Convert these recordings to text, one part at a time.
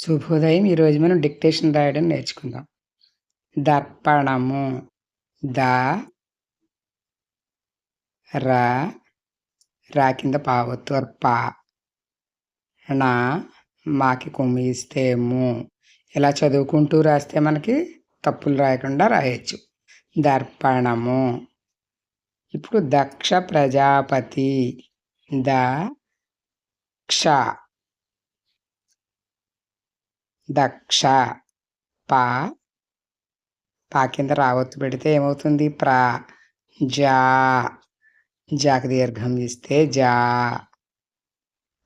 శుభోదయం. ఈరోజు మనం డిక్టేషన్ రాయడం నేర్చుకుందాం. దర్పణము ద రా రా కింద పావత్తు పా. నా మాకి కుమ్మిస్తేము ఇలా చదువుకుంటూ రాస్తే మనకి తప్పులు రాయకుండా రాయొచ్చు. దర్పణము ఇప్పుడు దక్ష ప్రజాపతి. ద క్ష దక్ష పా పా కింద రావత్తు పెడితే ఏమవుతుంది? ప్రా జా జాకి దీర్ఘం ఇస్తే జా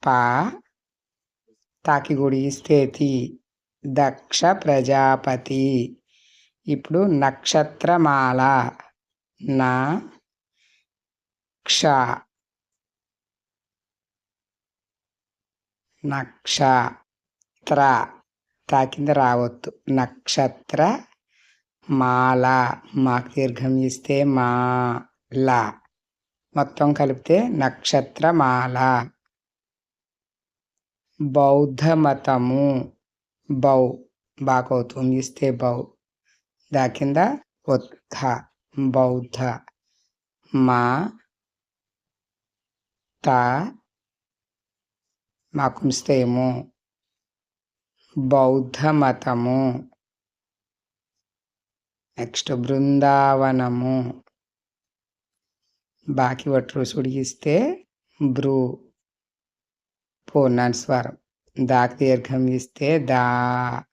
పా తాకి గుడి ఇస్తే తి దక్ష ప్రజాపతి. ఇప్పుడు నక్షత్రమాల నా క్ష. నక్షత్ర త్ర కింద రావద్దు. నక్షత్ర మాల. మాకు దీర్ఘం ఇస్తే మాల మొత్తం కలిపితే నక్షత్రమాల బౌద్ధ మతము. బౌ. బాకవుతూ ఇస్తే బౌ. దా కింద ఉత్థ బౌద్ధ. మా. త. మాకుంస్తేము బౌద్ధ మతము నెక్స్ట్ బృందావనము. బాకి వట్రు సుడిగిస్తే బ్రూ పూర్ణాన్ స్వరం. దాకి దీర్ఘం ఇస్తే దా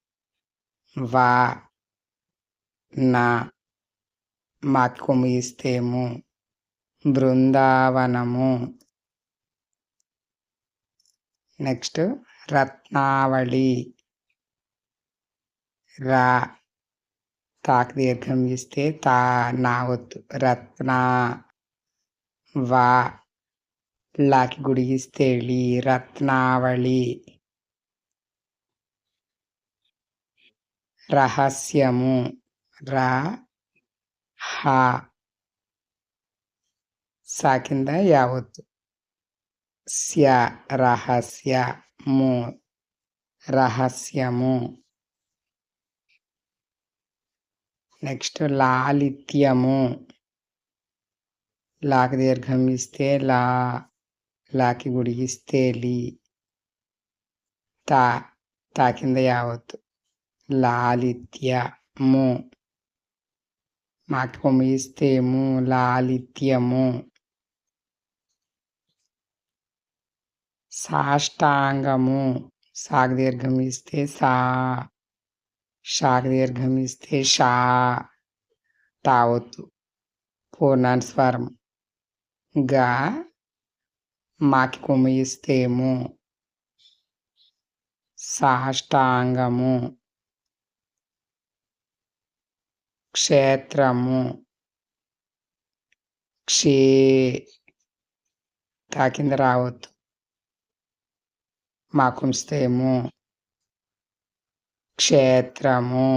వా నా. మాకి కొమ్ము ఇస్తేము. బృందావనము. నెక్స్ట్ రత్నావళి. రా తాకి దీర్ఘం ఇస్తే తా నావద్దు రత్న వా లాకి గుడిగిస్తే లి రత్నావళి రహస్యము ర హ సా కింద యావత్తు స్య రహస్యము రహస్యము. నెక్స్ట్ లాలిత్యము. లాకి దీర్ఘం ఇస్తే లా లాకి గుడిగిస్తే లి. తా తా కింద యావత్తు లాలిత్యము. మాకి కొమ్ము ఇస్తే ము లాలిత్యము. సాష్టాంగము. సాగ దీర్ఘం ఇస్తే సా. షాక్ దీర్ఘం ఇస్తే షా తావత్తు పూర్ణాన్ స్వరం. గా మాకి కొమ్ము ఇస్తేము సాష్టాంగము. క్షేత్రము. క్షే తాకింద రావద్దు. మాకుంస్తేము. క్షేత్రము